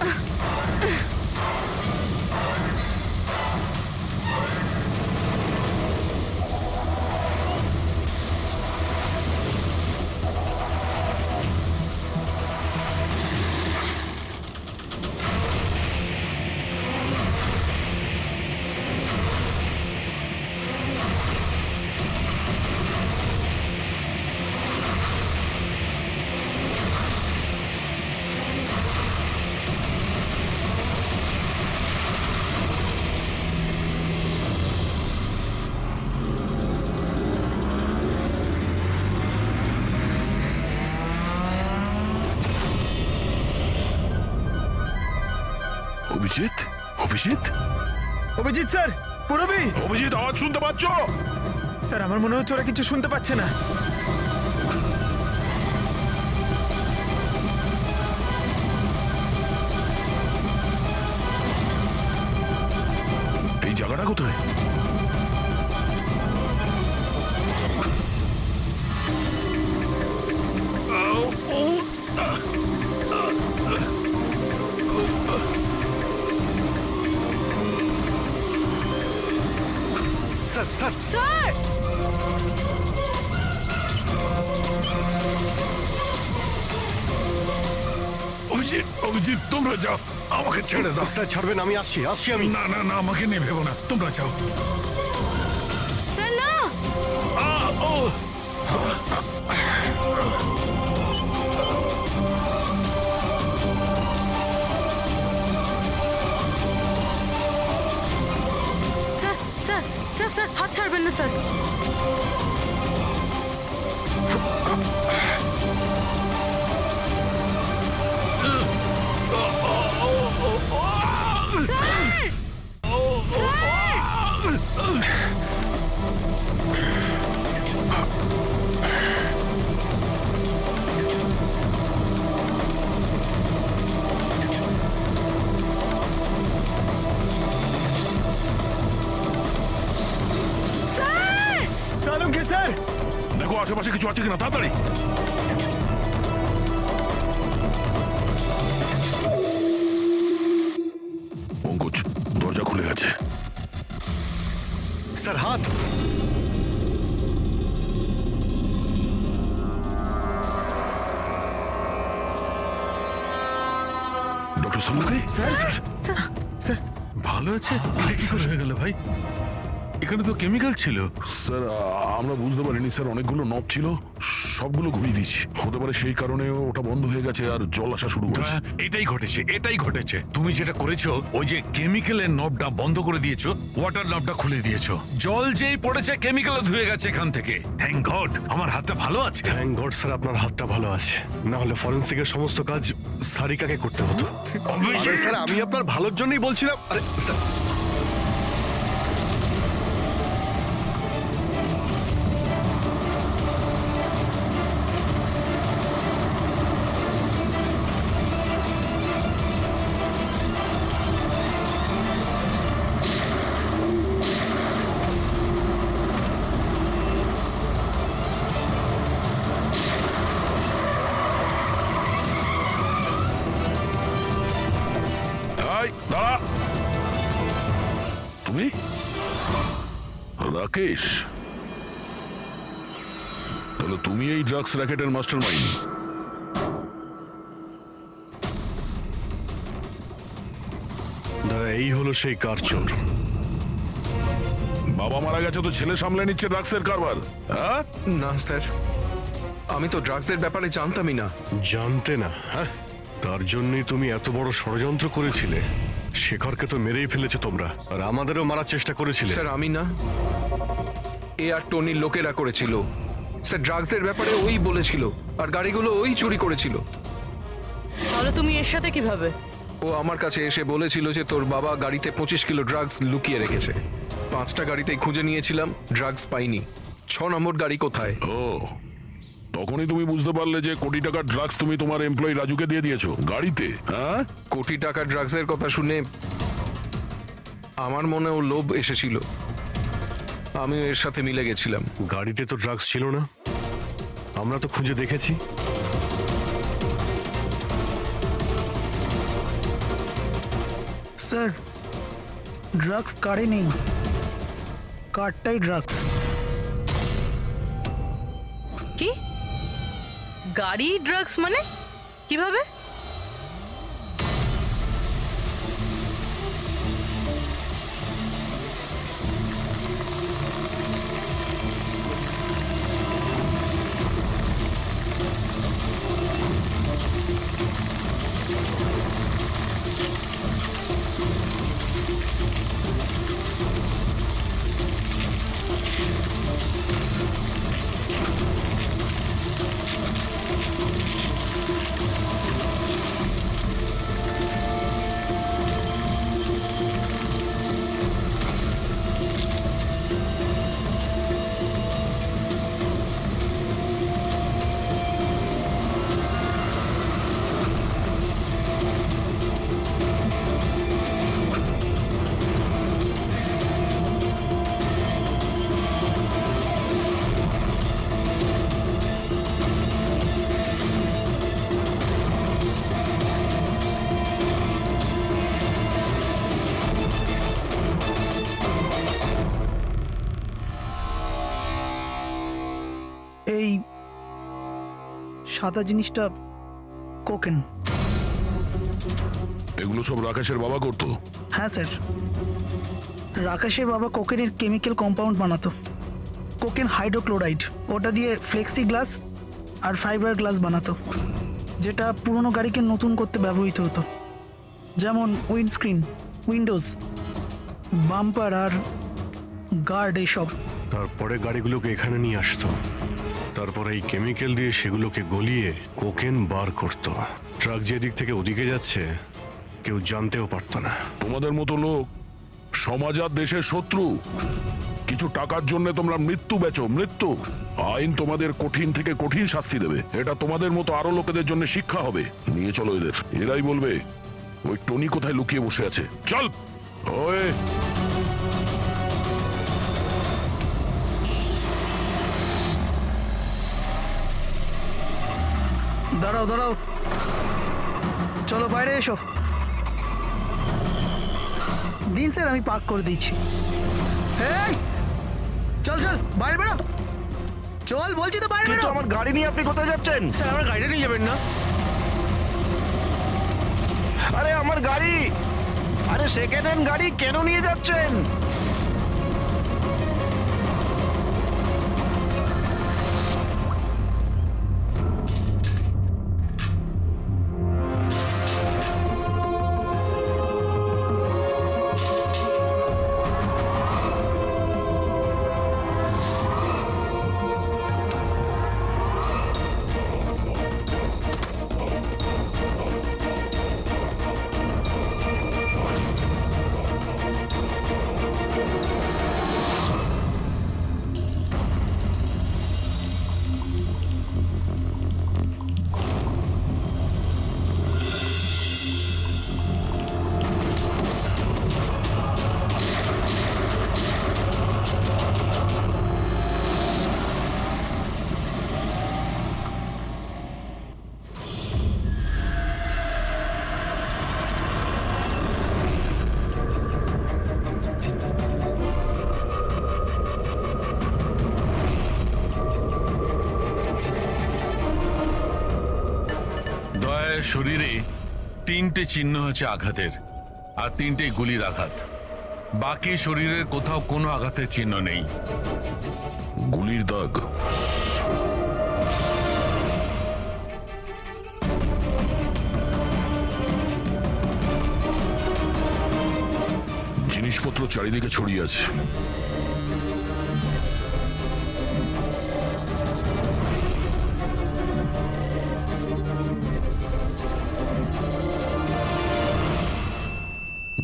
Ugh. Abhijit? Abhijit? Abhijit sir পুরবি। অভিজিৎ আওয়াজ শুনতে পাচ্ছ? স্যার আমার মনে হচ্ছে ওরা কিছু শুনতে পাচ্ছে না। এই জায়গাটা কোথায়? স্যার। স্যার! অভিজিৎ অভিজিৎ তোমরা যাও। আমাকে ছেড়ে দাও। স্যার ছাড়বেন আমি আসছি আসছি আমি। না না না আমাকে নিয়ে ভেবো না। তোমরা যাও। স্যার না! আহ, ও। স্যার স্যার কিছু আছে কিনা তাড়াতাড়ি। পঙ্কজ দরজা খুলে গেছে। স্যার হাত। ডক্টর স্যার স্যার ভালো আছে। কি করে হয়ে গেল ভাই? এখানে তো কেমিক্যাল ছিল। স্যার আমরা বুঝতে পারিনি স্যার অনেকগুলো নব ছিল সবগুলো ঘুরিয়ে দিয়েছি। হতে পারে সেই কারণে ওটা বন্ধ হয়ে গেছে আর জল আসা শুরু করেছে। হ্যাঁ, এটাই ঘটেছে এটাই ঘটেছে। তুমি যেটা করেছ ওই যে কেমিক্যালের নবটা বন্ধ করে দিয়েছ ওয়াটার নবটা খুলে দিয়েছ। জল যেই পড়েছে কেমিক্যালও ধুয়ে গেছে এখান থেকে। থ্যাংক গড আমার হাতটা ভালো আছে। থ্যাংক গড স্যার আপনার হাতটা ভালো আছে। না হলে ফরেন্সিকের সমস্ত কাজ সারিকাকে করতে হতো। স্যার আমি আপনার ভালোর জন্যই বলছিলাম। আরে স্যার রাকেশ। তাহলে তুমি এই ড্রাগস র্যাকেটের মাস্টার মাইন্ড দাদা এই হলো সেই কার চোর বাবা মারা গেছে তো ছেলে সামলে নিচ্ছে ড্রাগসের কারবার হ্যাঁ? না স্যার। আমি তো ড্রাগসের ব্যাপারে জানতামই না। জানতে না হ্যাঁ? তার জন্যই তুমি এত বড় ষড়যন্ত্র করেছিলে। শেখরকে তো মেরেই ফেলেছো তোমরা আর আমাদেরও মারার চেষ্টা করেছিলে। স্যার আমি না। এ আর টনির লোকেরা করেছিল। স্যার ড্রাগসের ব্যাপারে ওই বলেছিল আর গাড়িগুলো ওই চুরি করেছিল। তাহলে তুমি এর সাথে কীভাবে? ও আমার কাছে এসে বলেছিল যে তোর বাবা গাড়িতে পঁচিশ কিলো ড্রাগস লুকিয়ে রেখেছে। পাঁচটা গাড়িতেই খুঁজে নিয়েছিলাম ড্রাগস পাইনি। ছ নম্বর গাড়ি কোথায়? ও তখনই তুমি বুঝতে পারলে যে কোটি টাকার ড্রাগস তুমি তোমার এমপ্লয়ি রাজুকে দিয়ে দিয়েছ। গাড়িতে হ্যাঁ? কোটি টাকার ড্রাগসের কথা শুনে আমার মনেও লোভ এসেছিল। আমিও এর সাথে মিলে গেছিলাম। গাড়িতে তো ড্রাগস ছিল না। আমরা তো খুঁজে দেখেছি। স্যার ড্রাগস কারে নেই? কারটাই ড্রাগস কি? গাড়ি ড্রাগস মানে? কীভাবে? সাদা জিনিসটা কোকেন। এগুলো সব রাকেশের বাবা করতো? হ্যাঁ স্যার। রাকেশের বাবা কোকেনের কেমিক্যাল কম্পাউন্ড বানাতো। Cocaine hydrochloride. ওটা দিয়ে ফ্লেক্সি গ্লাস আর ফাইবার গ্লাস বানাতো। যেটা পুরনো গাড়িকে নতুন করতে ব্যবহৃত হতো। যেমন উইন্ডস্ক্রিন উইন্ডোজ বাম্পার আর গার্ড এসব। তারপরে গাড়িগুলোকে এখানে নিয়ে আসতো। তারপরে এই কেমিক্যাল দিয়ে সেগুলোকে গলিয়ে কোকেন বার করতো। ট্রাক যেদিক থেকে ওদিকে যাচ্ছে, কেউ জানতেও পারতো না। তোমাদের মতো লোক সমাজ আর দেশের শত্রু। কিছু টাকার জন্য তোমরা মৃত্যু বেচো, মৃত্যু। আইন তোমাদের কঠিন থেকে কঠিন শাস্তি দেবে। এটা তোমাদের মতো আরও লোকেদের জন্য শিক্ষা হবে। নিয়ে চলো এদের। এরাই বলবে, ওই টনি কোথায় লুকিয়ে বসে আছে? চল! ওই! দাঁড়াও দাঁড়াও। চলো বাইরে এসো। দিন স্যার আমি পার্ক করে দিচ্ছি। এই চল চল বাইরে বেরো। চল বলছি তো বাইরে বেরো। আমার গাড়ি নিয়ে আপনি কোথায় যাচ্ছেন? স্যার আমার গাড়িটা নিয়ে যাবেন না। আরে আমার গাড়ি। আরে সেকেন্ড হ্যান্ড গাড়ি কেন নিয়ে যাচ্ছেন? শরীরে তিনটে চিহ্ন হচ্ছে আঘাতের, আর তিনটে গুলির আঘাত। বাকি শরীরের কোথাও কোনো আঘাতের চিহ্ন নেই। গুলির দাগ। জিনিসপত্র চারিদিকে ছড়িয়ে আছে।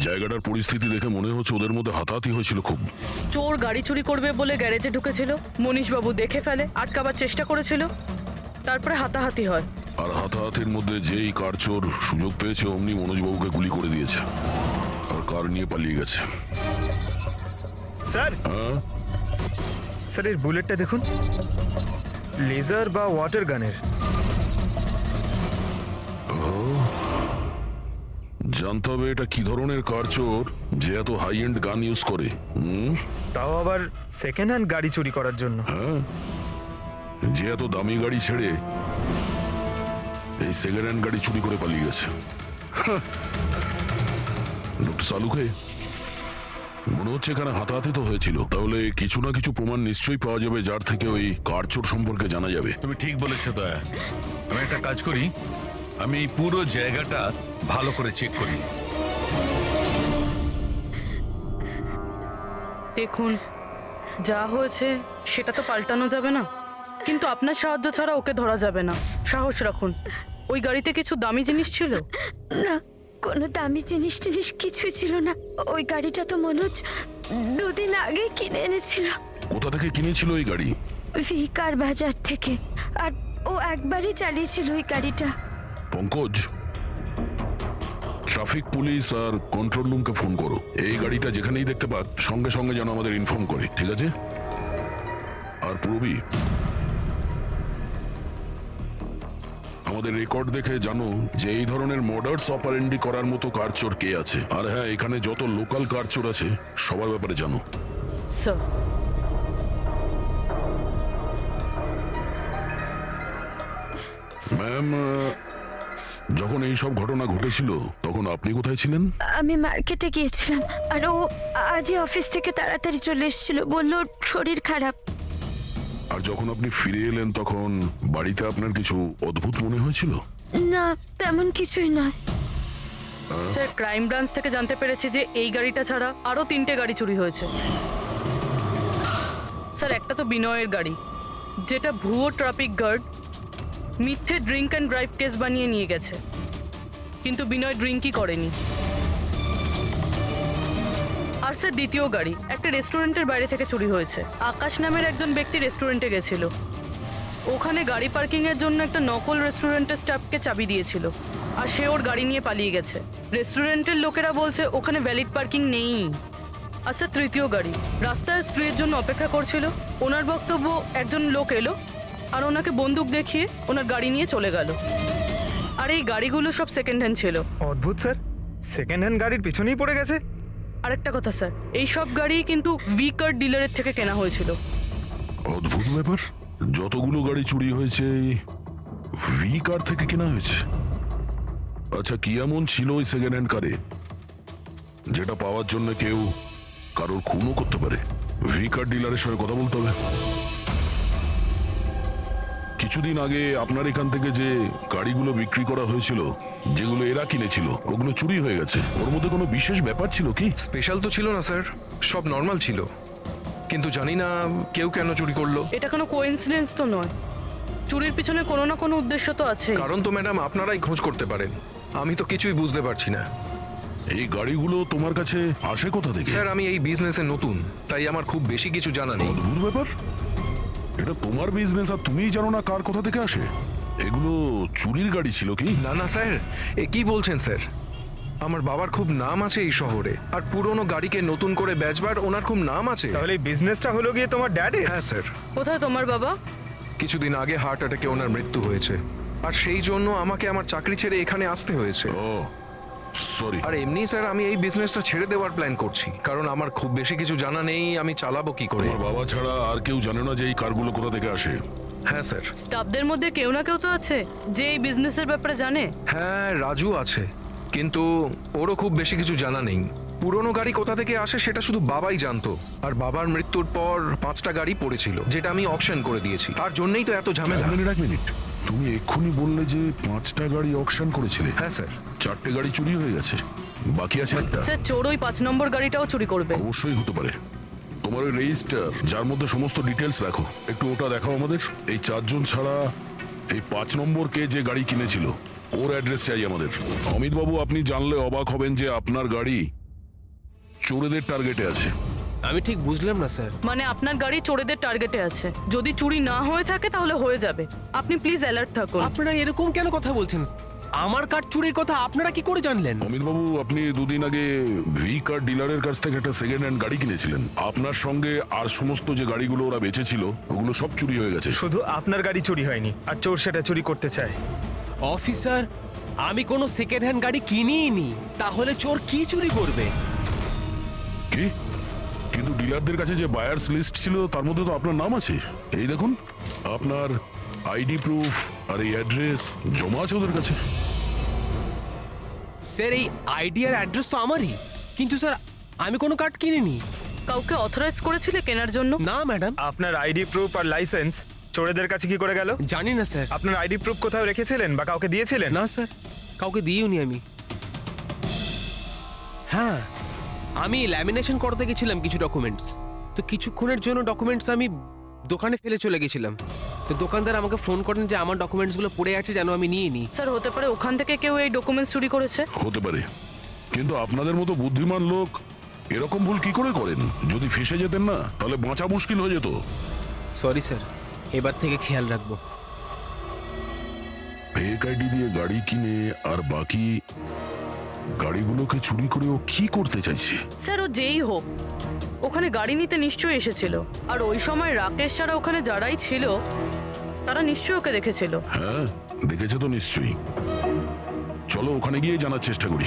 জায়গাটার পরিস্থিতি দেখে মনে হচ্ছে ওদের মধ্যে হাতাহাতি হয়েছিল খুব। চোর গাড়ি চুরি করবে বলে গ্যারেজে ঢুকেছিল। মনীশবাবু দেখে ফেলে আটকাবার চেষ্টা করেছিল। তারপরে হাতাহাতি হয়। আর হাতাহাতির মধ্যে যেই কার চোর সুযোগ পেয়েছে অমনি মনোজবাবুকে গুলি করে দিয়েছে। আর কার নিয়ে পালিয়ে গেছে। স্যার? হ্যাঁ? স্যার এর বুলেটটা দেখুন। লেজার বা ওয়াটার গানের। জানতে হবে এটা কি ধরনের কার চোর যে এত হাই এন্ড গান ইউজ করে। হুম? তাও আবার সেকেন্ড হ্যান্ড গাড়ি চুরি করার জন্য। হ্যাঁ। যে এত দামি গাড়ি ছেড়ে এই সেকেন্ড হ্যান্ড গাড়ি চুরি করে পালিয়ে গেছে। হাহ। লোকটা চালুকে মনে হচ্ছে এখানে হাতাহাতি তো হয়েছিল। তাহলে কিছু না কিছু প্রমাণ নিশ্চয়ই পাওয়া যাবে যার থেকে ওই কার চোর সম্পর্কে জানা যাবে। তুমি ঠিক বলেছ দয়া। আমি একটা কাজ করি। আমি এই পুরো জায়গাটা ভালো করে চেক করি। দেখুন যা হয়েছে সেটা তো পাল্টানো যাবে না। কিন্তু আপনার সাহায্য ছাড়া ওকে ধরা যাবে না। সাহস রাখুন। ওই গাড়িতে কিছু দামি জিনিস ছিল? না কোনো দামি জিনিস টিনিস কিছুই ছিল না। ওই গাড়িটা তো মনোজ দুদিন আগে কিনে এনেছিল। কোথা থেকে কিনেছিল ওই গাড়ি? ভিকার বাজার থেকে। আর ও একবারই চালিয়েছিল ওই গাড়িটা। পঙ্কজ। ট্রাফিক পুলিশ আর কন্ট্রোল রুমকে ফোন করো। এই গাড়িটা যেখানেই দেখতে পাক সঙ্গে সঙ্গে যেন আমাদের ইনফর্ম করে ঠিক আছে? আর পূরবী আমাদের রেকর্ড দেখে জানো যে এই ধরনের মডার্স অপারেন্ডি করার মতো কার চোর কে আছে। আর হ্যাঁ এখানে যত লোকাল কার চোর আছে সবার ব্যাপারে জানো। স্যার ম্যাম যখন এই সব ঘটনা ঘটেছিল তখন আপনি কোথায় ছিলেন? আমি মার্কেটে গিয়েছিলাম আর ও আজই অফিস থেকে তাড়াতাড়ি চলে এসেছিল বলল শরীর খারাপ। আর যখন আপনি ফিরে এলেন তখন বাড়িতে আপনার কিছু অদ্ভুত মনে হয়েছিল? না তেমন কিছুই নয়। স্যার ক্রাইম ব্রাঞ্চ থেকে জানতে পেরেছি যে এই গাড়িটা ছাড়া আরও তিনটে গাড়ি চুরি হয়েছে। স্যার একটা তো বিনয়ের গাড়ি যেটা ভুয়ো ট্রাফিক গার্ড মিথ্যে ড্রিঙ্ক অ্যান্ড ড্রাইভ কেস বানিয়ে নিয়ে গেছে। কিন্তু বিনয় ড্রিঙ্কই করেনি। আর স্যার দ্বিতীয় গাড়ি, একটা রেস্টুরেন্টের বাইরে থেকে চুরি হয়েছে। আকাশ নামের একজন ব্যক্তি রেস্টুরেন্টে গেছিল। ওখানে গাড়ি পার্কিং এর জন্য একটা নকল রেস্টুরেন্টের স্টাফকে চাবি দিয়েছিল। আর সে ওর গাড়ি নিয়ে পালিয়ে গেছে। রেস্টুরেন্টের লোকেরা বলছে, ওখানে ভ্যালিড পার্কিং নেই। আচ্ছা তৃতীয় গাড়ি, রাস্তায় স্ত্রীর জন্য অপেক্ষা করছিল। ওনার বক্তব্য, একজন লোক এলো আর ওনাকে বন্দুক দেখিয়ে ওনার গাড়ি নিয়ে চলে গেল। আর এই গাড়িগুলো সব সেকেন্ড হ্যান্ড ছিল। অদ্ভুত স্যার। সেকেন্ড হ্যান্ড গাড়ির পিছনেই পড়ে গেছে। আরেকটা কথা স্যার। এই সব গাড়ি কিন্তু উইকার ডিলারের থেকে কেনা হয়েছিল। অদ্ভুত ব্যাপার। যতগুলো গাড়ি চুরি হয়েছে ভি কার থেকে কেনা হয়েছে। আচ্ছা কি এমন ছিল ওই সেকেন্ড হ্যান্ড কারে? যেটা পাওয়ার জন্য কেউ কারোর খুনও করতে পারে। ভি কার ডিলারের সঙ্গে কথা বলতে হবে। কিছুদিন আগে আপনার এখান থেকে যে গাড়িগুলো বিক্রি করা হয়েছিল যেগুলো এরা কিনেছিল ওগুলো চুরি হয়ে গেছে। ওর মধ্যে কোনো বিশেষ ব্যাপার ছিল কি? স্পেশাল তো ছিল না স্যার। সব নর্মাল ছিল। কিন্তু জানি না কেউ কেন চুরি করল। এটা কোনো কোইন্সিডেন্স তো নয়। চুরির পিছনে কোনো না কোনো উদ্দেশ্য তো আছে কারণ তো ম্যাডাম আপনারাই খোঁজ করতে পারেন। আমি তো কিছুই বুঝতে পারছি না। এই গাড়িগুলো তোমার কাছে আসে কোথা থেকে? স্যার আমি এই বিজনেসে নতুন তাই আমার খুব বেশি কিছু জানা নেই। অদ্ভুত ব্যাপার। এটা তোমার বিজনেস আর তুমিই জানো না কার কোথা থেকে আসে? এগুলো চুরির গাড়ি ছিল কি? না না স্যার। এ কি বলছেন স্যার? আমার বাবার খুব নাম আছে এই শহরে আর পুরনো গাড়িকে নতুন করে বেচবার ওনার খুব নাম আছে। তাহলে এই বিজনেসটা হলো গিয়ে তোমার ড্যাডে হ্যাঁ স্যার। কোথায় তোমার বাবা? কিছুদিন আগে হার্ট অ্যাটাকে ওনার মৃত্যু হয়েছে আর সেই জন্য আমাকে আমার চাকরি ছেড়ে এখানে আসতে হয়েছে। ও সরি আর এমনি স্যার আমি এই বিজনেসটা ছেড়ে দেওয়ার প্ল্যান করছি। কারণ আমার খুব বেশি কিছু জানা নেই আমি চালাবো কি করে? তোমার বাবা ছাড়া আর কেউ জানে না যে এই কারগুলো কোথা থেকে আসে। হ্যাঁ স্যার। স্টাফদের মধ্যে কেউ না কেউ তো আছে যে এই বিজনেসের ব্যাপারে জানে। হ্যাঁ রাজু আছে। কিন্তু ওরও খুব বেশি কিছু জানা নেই। পুরনো গাড়ি কোথা থেকে আসে সেটা শুধু বাবাই জানতো। আর বাবার মৃত্যুর পর পাঁচটা গাড়ি পড়েছিল যেটা আমি অকশন করে দিয়েছি। তার জন্যই তো এত এক ঝামেলা। মিনিট এক মিনিট তুমি এক্ষুনি বললে যে পাঁচটা গাড়ি অকশন করেছিলে। হ্যাঁ স্যার। চারটে গাড়ি চুরি হয়ে গেছে। বাকি আছে একটা। স্যার চোর ওই পাঁচ নম্বর গাড়িটাও চুরি করবে। অবশ্যই হতে পারে। তোমার ওই রেজিস্টার যার মধ্যে সমস্ত ডিটেলস রাখো। একটু ওটা দেখাও আমাদের। এই চারজন ছাড়া এই পাঁচ নম্বর কে যে গাড়ি কিনেছিল ওর অ্যাড্রেস চাই আমাদের। অমিত বাবু আপনি জানলে অবাক হবেন যে আপনার গাড়ি চোরেদের টার্গেটে আছে। আমি ঠিক বুঝলাম না স্যার। মানে আপনার গাড়ি চোরেদের টার্গেটে আছে। যদি চুরি না হয়ে থাকে তাহলে হয়ে যাবে। আপনি প্লিজ অ্যালার্ট থাকুন। আপনারা এরকম কেন কথা বলছেন? আমার কাঠ চুরির কথা আপনারা কি করে জানলেন? অমিত বাবু আপনি দুদিন আগে ভি কার ডিলারের কাছ থেকে একটা সেকেন্ড হ্যান্ড গাড়ি কিনেছিলেন। আপনার সঙ্গে আর সমস্ত যে গাড়িগুলো ওরা বেচেছিল ওগুলো সব চুরি হয়ে গেছে। শুধু আপনার গাড়ি চুরি হয়নি আর চোর সেটা চুরি করতে চায়। অফিসার আমি কোনো সেকেন্ড হ্যান্ড গাড়ি কিনিই নি তাহলে চোর কি চুরি করবে? কি? কিন্তু ডিলারদের কাছে যে বায়ার্স লিস্ট ছিল তার মধ্যে তো আপনার নাম আছে। এই দেখুন আপনার আইডি প্রুফ আর এই অ্যাড্রেস জমা আছে ওদের কাছে। স্যার এই আইডিয়ার অ্যাড্রেস তো আমারই। কিন্তু স্যার আমি কোনো কার্ড কিনিনি। কাউকে অথরাইজ করেছিলে কেনার জন্য? না ম্যাডাম আপনার আইডি প্রুফ আর লাইসেন্স চোরেদের কাছে কি করে গেল? জানি না স্যার। আপনার আইডি প্রুফ কোথাও রেখেছিলেন বা কাউকে দিয়েছিলেন? না স্যার। কাউকে দিইওনি আমি। হ্যাঁ। আমি ল্যামিনেশন করতে গেছিলাম কিছু ডকুমেন্টস তো কিছুক্ষণের জন্য ডকুমেন্টস আমি দোকানে ফেলে চলে গেছিলাম। তো দোকানদার আমাকে ফোন করেন যে আমার ডকুমেন্টসগুলো পড়ে আছে যেন আমি নিয়ে নিই। স্যার হতে পারে ওখান থেকে কেউ এই ডকুমেন্টস চুরি করেছে। হতে পারে। কিন্তু আপনাদের মতো বুদ্ধিমান লোক এরকম ভুল কি করে করেন? যদি ফেসে যেতেন না তাহলে বাঁচা মুশকিল হয়ে যেত। সরি স্যার এবার থেকে খেয়াল রাখব। ফেক আইডি দিয়ে গাড়ি কিনে আর বাকি গাড়িগুলোকে চুরি করে ও কি করতে চাইছে? স্যার ও যেই হোক ওখানে গাড়ি নিতে নিশ্চয়ই এসেছিল। আর ওই সময় রাকেশ ছাড়া ওখানে যারাই ছিল তারা নিশ্চয়ই ওকে দেখেছিল। হ্যাঁ দেখেছে তো নিশ্চয়ই। চলো ওখানে গিয়ে জানার চেষ্টা করি।